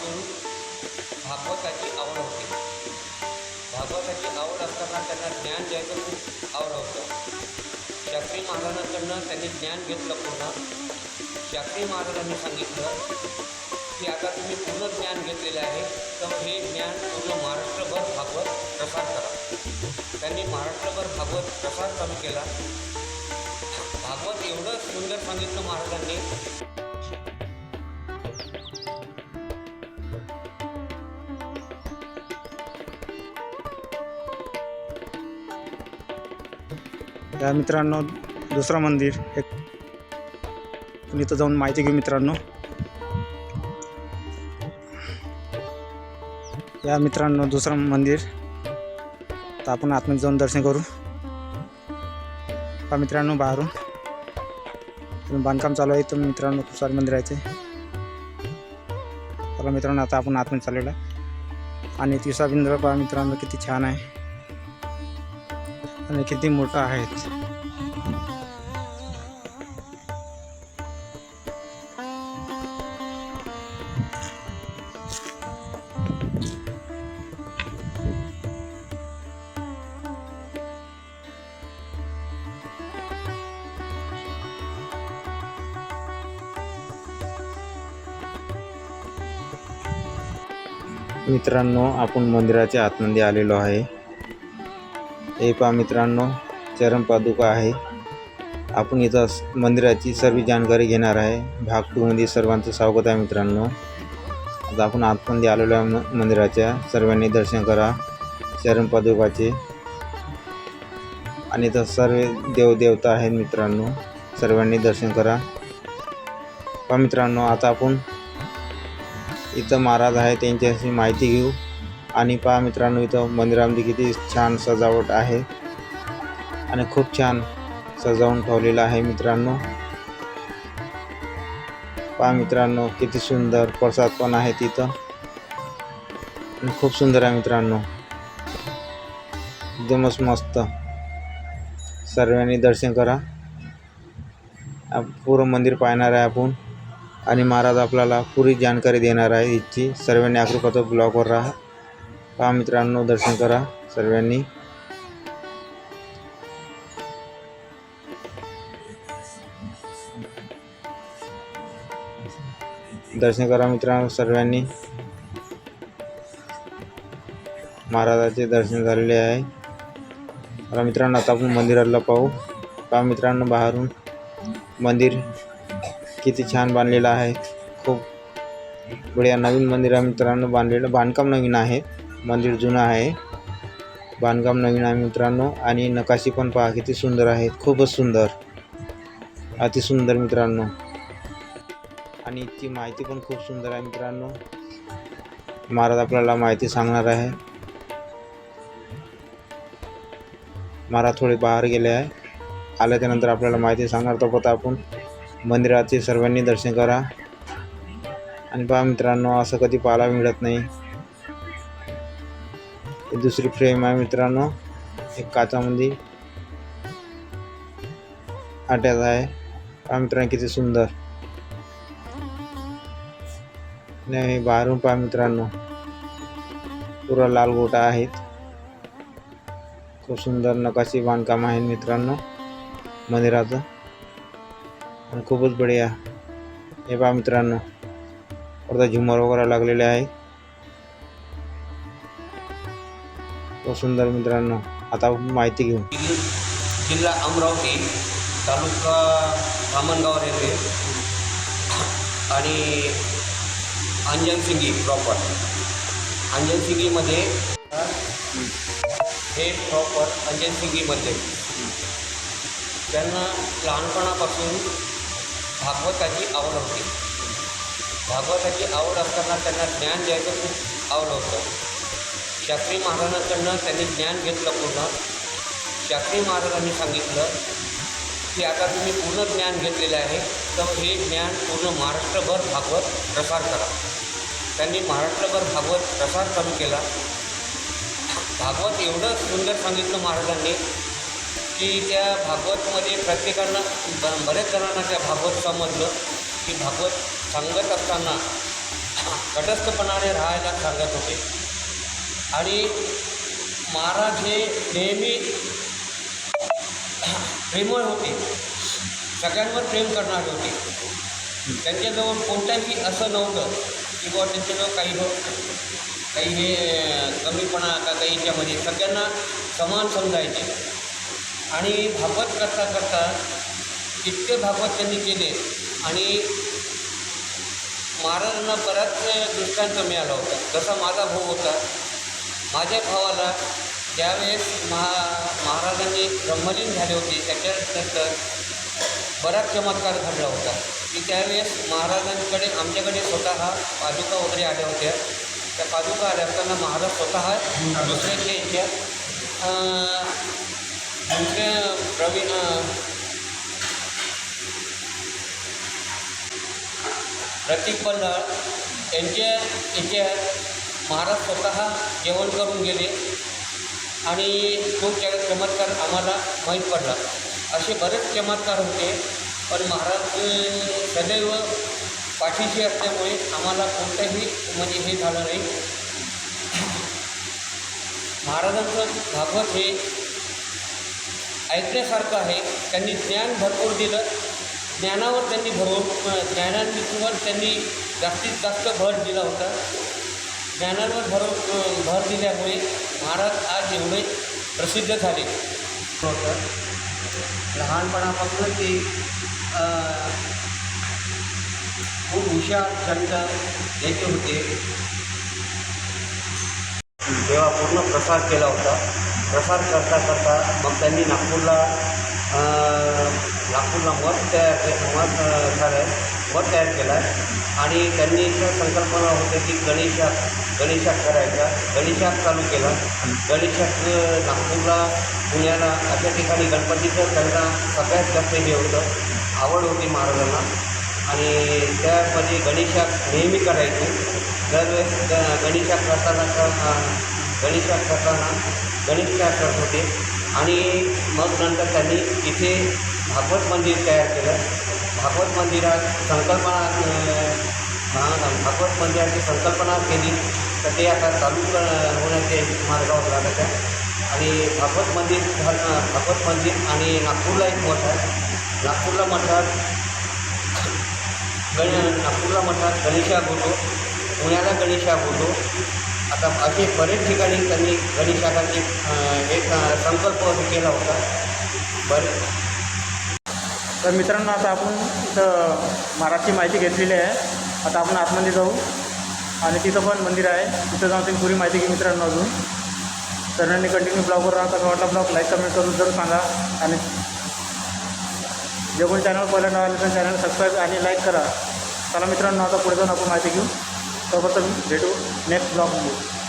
सुरू भागवताची आवड होती. भागवताची आवड असताना त्यांना ज्ञान द्यायचं खूप आवड होतं. शास्त्री महाराजांकडनं त्यांनी ज्ञान घेतलं पूर्ण. शास्त्री महाराजांनी सांगितलं की आता तुम्ही पूर्ण ज्ञान घेतलेलं आहे तर हे ज्ञान पूर्ण महाराष्ट्रभर भागवत प्रसार करा. त्यांनी महाराष्ट्रभर भागवत प्रसार चालू केला. भागवत एवढं सुंदर सांगितलं महाराजांनी. या मित्रांनो दुसरं मंदिर. एक आपण इथं जाऊन माहिती घेऊ मित्रांनो. या मित्रांनो दुसरं मंदिर. तर आपण आतमध्ये जाऊन दर्शन करू. का मित्रांनो बाहेरून. बांधकाम चालू आहे. तुम्ही मित्रांनो खूप सारे मंदिर आहे ते. मित्रांनो आता आपण आतमध्ये चाललेला आहे. आणि तिसरा बिंदू पहा मित्रांनो किती छान आहे. आणि किती मोठा आहेत. मित्रांनो आपण मंदिराच्या आतमध्ये आलेलो आहे. हे पहा मित्रांनो चरण पादुका आहे. आपण इथं मंदिराची सर्व जानकारी घेणार आहे. भाग टूमध्ये सर्वांचं स्वागत आहे मित्रांनो. आता आपण आतमध्ये आलेलो आहे म- मंदिराच्या. सर्वांनी दर्शन करा. चरण पादुकाचे. आणि इथं सर्व देवदेवता आहेत मित्रांनो. सर्वांनी दर्शन करा. पहा मित्रांनो आता आपण इथं महाराज आहे त्यांच्याशी माहिती घेऊ. आणि पहा मित्रांनो इथं मंदिरामध्ये किती छान सजावट आहे. आणि खूप छान सजावून ठेवलेलं आहे मित्रांनो. पहा मित्रांनो किती सुंदर प्रसाद पण आहे तिथं. आणि खूप सुंदर आहे मित्रांनो. एकदमच मस्त. सर्वांनी दर्शन करा. पूर्ण मंदिर पाहणार आहे आपण. आणि महाराज आपल्याला पुरी जानकारी देणार आहे इथची. सर्वांनी अकृपाचं ब्लॉगवर राहा. पहा मित्रांनो दर्शन करा सर्वांनी. दर्शन करा मित्रांनो सर्वांनी. महाराजाचे दर्शन झालेले आहे. आता मित्रांनो आता आपण मंदिराला पाहू. पहा मित्रांनो बाहेरून मंदिर किती छान बांधलेलं आहे. खूप बढिया नवीन मंदिर आहे मित्रांनो बांधलेलं. बांधकाम नवीन आहे. मंदिर जुनं आहे. बांधकाम नवीन आहे मित्रांनो. आणि नकाशी पण पहा किती सुंदर आहेत. खूपच सुंदर. अतिसुंदर मित्रांनो. आणि ती माहिती पण खूप सुंदर आहे मित्रांनो. महाराज आपल्याला माहिती सांगणार आहे. महाराज थोडे बाहेर गेले आहे. आल्याच्यानंतर आपल्याला माहिती सांगणार तोपर्यंत आपण. मंदिराचे सर्वांनी दर्शन करा. आणि पहा मित्रांनो असं कधी पाहायला मिळत नाही. दुसरी फ्रेम आहे मित्रांनो. एक काचामध्ये. अटॅच आहे. पहा मित्रांनो किती सुंदर. नाही बाहेरून पहा मित्रांनो. पुरा लाल गोटा आहेत. खूप सुंदर नकाशी बांधकाम आहे मित्रांनो. मंदिराचं. आणि खूपच बढिया. हे पहा मित्रांनो. अर्धा झुमर वगैरे लागलेले आहे. हो, सुंदर मित्रांनो आता माहिती घेऊ जिल्हा अमरावती तालुका धामणगाव रेल्वे आणि अंजनसिंगी प्रॉपर अंजनसिंगीमध्ये हे प्रॉपर अंजनसिंगीमध्ये. त्यांना लहानपणापासून भागवताची आवड होती. भागवताची आवड असताना त्यांना ज्ञान द्यायचं खूप आवड होतं. शास्त्री महाराजांकडनं त्यांनी ज्ञान घेतलं पूर्ण. शास्त्री महाराजांनी सांगितलं की आता तुम्ही पूर्ण ज्ञान घेतलेलं आहे तर हे ज्ञान पूर्ण महाराष्ट्रभर भागवत प्रसार करा. त्यांनी महाराष्ट्रभर भागवत प्रसार चालू केला. भागवत एवढं सुंदर सांगितलं महाराजांनी की त्या भागवतमध्ये प्रत्येकांना ब बऱ्याच जणांना त्या भागवत समजलं की भागवत सांगत असताना तटस्थपणाने राहायला सांगत होते. आणि महाराज हे नेहमी प्रेमळ होते. सगळ्यांवर प्रेम करणारे होते. त्यांच्याजवळ कोणत्याही असं नव्हतं की बुवा त्यांच्याजवळ काही हो काही हे कमीपणा का काही याच्यामध्ये. सगळ्यांना समान समजायचे. आणि भागवत करता करता इतके भागवत त्यांनी केले आणि महाराजांना बराच दृष्टांत मिळाला होता. जसा माझा भाऊ होता माझ्या भावाला ज्यावेळेस महा महाराजांनी ब्रह्मलीन झाले होते त्याच्यानंतर बराच चमत्कार घडला होता. की त्यावेळेस महाराजांकडे आमच्याकडे स्वतः पादुका वगैरे आल्या होत्या. त्या पादुका आल्या असताना महाराज स्वतः दुसऱ्याच्या याच्या दुसऱ्या प्रवीण प्रतीक बंडाळ यांच्या याच्यात महाराज स्वतः जेवण करून गेले आणि तो च चमत्कार आम्हाला माहीत पडला. असे बरेच चमत्कार होते पण महाराज सदैव पाठीशी असल्यामुळे आम्हाला कोणतंही म्हणजे हे झालं नाही. महाराजांचं भागवत हे ऐकण्यासारखं आहे. त्यांनी ज्ञान भरपूर दिलं. ज्ञानावर त्यांनी भरपूर ज्ञानांवर त्यांनी जास्तीत जास्त भर दिला होता. ज्ञानावर भर भर दिल्यामुळे महाराज आज एवढे प्रसिद्ध झाले. होतं. लहानपणापासून ते अं, खूप हुशार चंड याचे होते. तेव्हा पूर्ण प्रसार केला होता प्रसार करता करता मग त्यांनी नागपूरला अं, नागपूरला मठ तयार के मठ अं, झालं मठ तयार केला आणि त्यांनी इथं संकल्पना होते की गणेशात गणेशात करायचा. गणेशात चालू केला. गणेशात नागपूरला पुण्याला अशा ठिकाणी गणपतीचं त्यांना सगळ्यात जास्त हे होतं. आवड होती महाराजांना. आणि त्यामध्ये गणेशात नेहमी करायचे. दरवेळेस गणेशात करताना गणेशात करताना गणेशात करत होते. आणि मग नंतर त्यांनी इथे भागवत मंदिर तयार केलं. भागवत मंदिरात संकल्पना भागवत मंदिराची संकल्पना केली. तर ते आता चालू कर होण्याचे मार्गावर लागत आहे. आणि भागवत मंदिर झालं- भागवत मंदिर आणि नागपूरला एक मठ आहे. नागपूरला मठात गण नागपूरला मठात गणेशा होतो पुण्याला गणेशा होतो आता असे बरेच ठिकाणी त्यांनी गणेशाकाची एक संकल्प केला होता. बरे. तर मित्रांनो आता आपण इथं महाराजची माहिती घेतलेली आहे. आता आपण आतमध्ये जाऊ. आणि तिथं पण मंदिर आहे. तिथं जाऊन तुम्ही पुरी माहिती घे मित्रांनो अजून. सरांनी कंटिन्यू ब्लॉगवर राहा कसा वाटला ब्लॉग लाईक कमेंट करून जरूर सांगा. आणि जे कोणी चॅनल पहिल्यांदा आले तर चॅनल सबस्क्राईब आणि लाईक करा. चला मित्रांनो आता पुढे जाऊन आपण माहिती घेऊ. तोपर्यंत भेटू नेक्स्ट ब्लॉगमध्ये